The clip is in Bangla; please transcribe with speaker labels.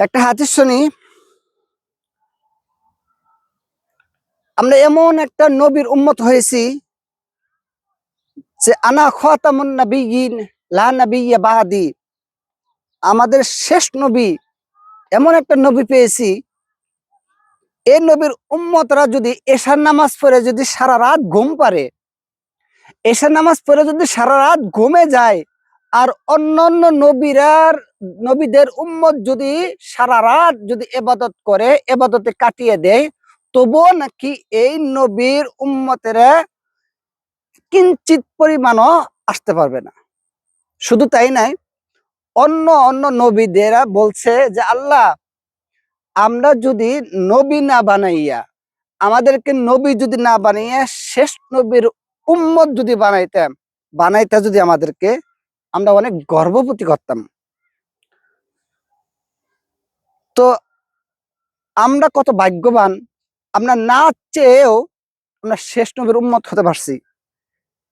Speaker 1: একটা হাদিস শুনি। আমরা এমন একটা নবীর উম্মত হয়েছি যে আনা খাতামুন আমাদের শেষ নবী, এমন একটা নবী পেয়েছি। এই নবীর উম্মতরা যদি এশার নামাজ পড়ে যদি সারা রাত ঘুম পারে, এশার নামাজ পড়ে যদি সারা রাত ঘুমে যায় আর অন্যান্য নবীরার, নবীদের উম্মত যদি সারা রাত যদি এবাদত করে, এবাদতে কাটিয়ে দেয়, তবুও নাকি এই নবীর উম্মতেরা কিঞ্চিত পরিমাণও আসতে পারবে না। শুধু তাই নাই, অন্য অন্য নবীদেরা বলছে যে, আল্লাহ, আমরা যদি নবী না বানাইয়া, আমাদেরকে নবী যদি না বানাইয়া শেষ নবীর উম্মত যদি বানাইতাম, বানাইতে যদি আমাদেরকে আমরা অনেক গর্ভবতী করতাম। তো আমরা কত ভাগ্যবান, আমরা না চেয়েও আমরা শেষ নবীর উন্মত হতে পারছি।